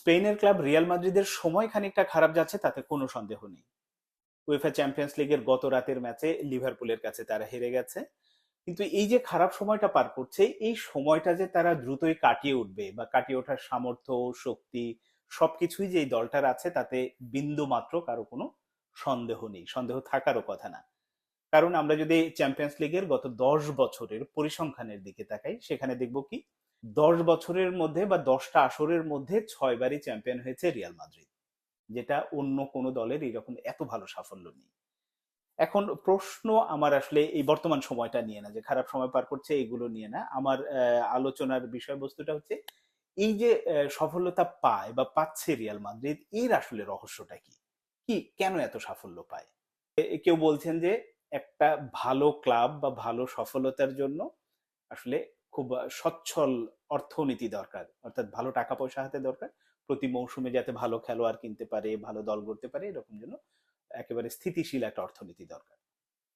স্পেনের club Real মাদ্রিদের সময় খানিকটা খারাপ যাচ্ছে, তাতে কোনো সন্দেহ নেই। উয়েফা চ্যাম্পিয়ন্স লিগের গত রাতের ম্যাচে লিভারপুলের কাছে তারা হেরে গেছে। কিন্তু এই যে খারাপ সময়টা পার করছে, এই সময়টা যে তারা দ্রুতই কাটিয়ে উঠবে বা কাটিয়ে ওঠার সামর্থ্য, শক্তি, সবকিছুই যে এই দলটার আছে, তাতে বিন্দু মাত্র কারও কোনো সন্দেহ নেই। সন্দেহ থাকারও কথা না। কারণ আমরা যদি চ্যাম্পিয়ন্স লিগের গত দশ বছরের পরিসংখ্যানের দিকে তাকাই, সেখানে দেখব কি দশ বছরের মধ্যে বা দশটা আসরের মধ্যে ছয়বারই চ্যাম্পিয়ন হয়েছে রিয়াল মাদ্রিদ, যেটা অন্য কোনো দলের এরকম এত ভালো সাফল্য নেই। এখন প্রশ্ন আমার আসলে এই বর্তমান সময়টা নিয়ে না, যে খারাপ সময় পার করছে এগুলো নিয়ে না। আমার আলোচনার বিষয়বস্তুটা হচ্ছে, এই যে সফলতা পায় বা পাচ্ছে রিয়াল মাদ্রিদ, এর আসলে রহস্যটা কি? কি, কেন এত সাফল্য পায়? কেউ বলছেন যে একটা ভালো ক্লাব বা ভালো সফলতার জন্য আসলে খুব সচ্ছল অর্থনীতি দরকার। অর্থাৎ ভালো টাকা পয়সা হাতে দরকার। প্রতি মৌসুমে যাতে ভালো খেলোয়াড় কিনতে পারে, ভালো দল গড়তে পারে, এরকম জন্য একেবারে স্থিতিশীল একটা অর্থনীতি দরকার।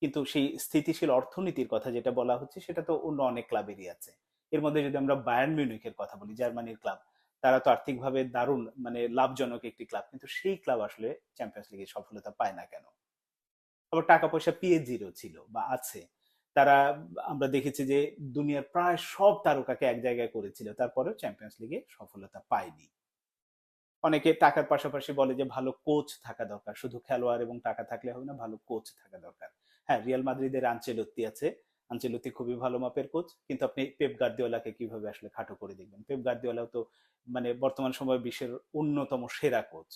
কিন্তু সেই স্থিতিশীল অর্থনীতির কথা যেটা বলা হচ্ছে, সেটা তো অন্য অনেক ক্লাবেরই আছে। এর মধ্যে যদি আমরা বায়ার্ন মিউনিকের কথা বলি, জার্মানির ক্লাব, তারা তো আর্থিকভাবে দারুণ মানে লাভজনক একটি ক্লাব। কিন্তু সেই ক্লাব আসলে চ্যাম্পিয়ন্স লিগে সফলতা পায় না কেন? আবার টাকা পয়সা পিএইচজিরও ছিল বা আছে। তারা, আমরা দেখেছি যে দুনিয়ার প্রায় সব তারকাকে এক জায়গায় করেছিল, তারপরেও চ্যাম্পিয়ন্স লিগে সফলতা পায়নি। অনেকে টাকার পাশাপাশি বলে যে ভালো কোচ থাকা দরকার, শুধু খেলোয়াড় এবং টাকা থাকলে হবে না, ভালো কোচ থাকা দরকার। হ্যাঁ রিয়াল মাদ্রিদের আঞ্চেলত্তি আছে আঞ্চেলত্তি খুবই ভালো মাপের কোচ কিন্তু আপনি পেপ গার্দিওলাকে কীভাবে আসলে খাটো করে দেখবেন? পেপ গার্দিওলাও তো মানে বর্তমান সময়ে বিশ্বের অন্যতম সেরা কোচ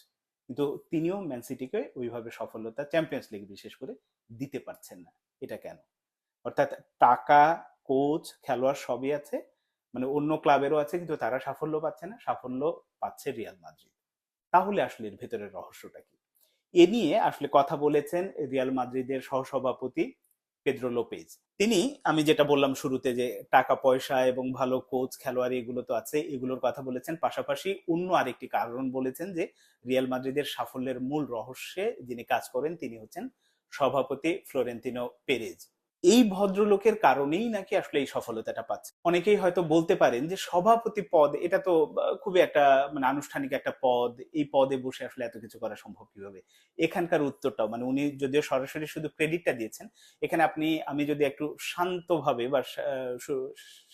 কিন্তু তিনিও ম্যান সিটিকে ওইভাবে সফলতা চ্যাম্পিয়ন্স লিগ বিশেষ করে দিতে পারছেন না। এটা কেন? অর্থাৎ টাকা, কোচ, খেলোয়াড় সবই আছে। মানে অন্য ক্লাবেরও আছে, কিন্তু তারা সাফল্য পাচ্ছে না। সাফল্য পাচ্ছে রিয়াল মাদ্রিদ। তাহলে আসলে এর ভেতরের রহস্যটা কি? এ নিয়ে আসলে কথা বলেছেন রিয়াল মাদ্রিদের সহসভাপতি পেদ্রো লোপেজ। তিনি, আমি যেটা বললাম শুরুতে যে টাকা, পয়সা এবং ভালো কোচ, খেলোয়াড় এগুলো তো আছে, এগুলোর কথা বলেছেন। পাশাপাশি অন্য আরেকটি কারণ বলেছেন যে রিয়াল মাদ্রিদের সাফল্যের মূল রহস্যে যিনি কাজ করেন, তিনি হচ্ছেন সভাপতি ফ্লোরেন্তিনো পেরেজ। এই ভদ্রলোকের কারণেই নাকি আসলে এই সফলতাটা পাচ্ছে। অনেকেই হয়তো বলতে পারেন যে সভাপতি পদ, এটা তো খুবই একটা মানে আনুষ্ঠানিক একটা পদ, এই পদে বসে আসলে এত কিছু করা সম্ভব কীভাবে? এখানকার উত্তরটাও মানে উনি যদিও সরাসরি শুধু ক্রেডিটটা দিয়েছেন, এখানে আপনি, আমি যদি একটু শান্তভাবে বা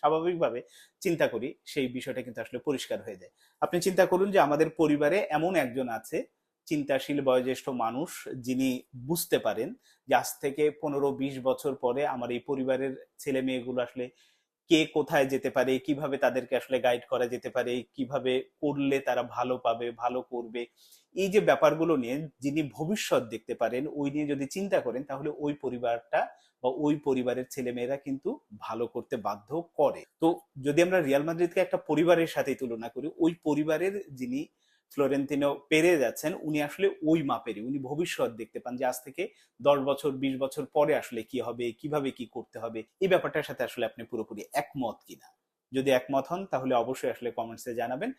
স্বাভাবিকভাবে চিন্তা করি, সেই বিষয়টা কিন্তু আসলে পরিষ্কার হয়ে যায়। আপনি চিন্তা করুন যে আমাদের পরিবারে এমন একজন আছে চিন্তাশীল বয়োজ্যেষ্ঠ মানুষ যিনি বুঝতে পারেন যে আজ থেকে পনেরো বিশ বছর পরে আমার এই পরিবারের ছেলে মেয়েগুলো আসলে কে কোথায় যেতে পারে, কীভাবে তাদেরকে আসলে গাইড করা যেতে পারে, কীভাবে করলে তারা ভালো পাবে, ভালো করবে, এই যে ব্যাপারগুলো নিয়ে যিনি ভবিষ্যৎ দেখতে পারেন, ওই নিয়ে যদি চিন্তা করেন তাহলে ওই পরিবারটা বা ওই পরিবারের ছেলেমেয়েরা কিন্তু ভালো করতে বাধ্য করে। তো যদি আমরা রিয়াল মাদ্রিদকে একটা পরিবারের সাথে তুলনা করি, ওই পরিবারের যিনি ফ্লোরেন্তিনো পেরে যাচ্ছেন, উনি আসলে ওই মাপেরই, উনি ভবিষ্যৎ দেখতে পান যে আজ থেকে দশ বছর, বিশ বছর পরে আসলে কি হবে, কীভাবে কি করতে হবে, এই ব্যাপারটার সাথে আসলে আপনি পুরোপুরি একমত কিনা? যদি একমত হন তাহলে অবশ্যই আসলে কমেন্টসে জানাবেন।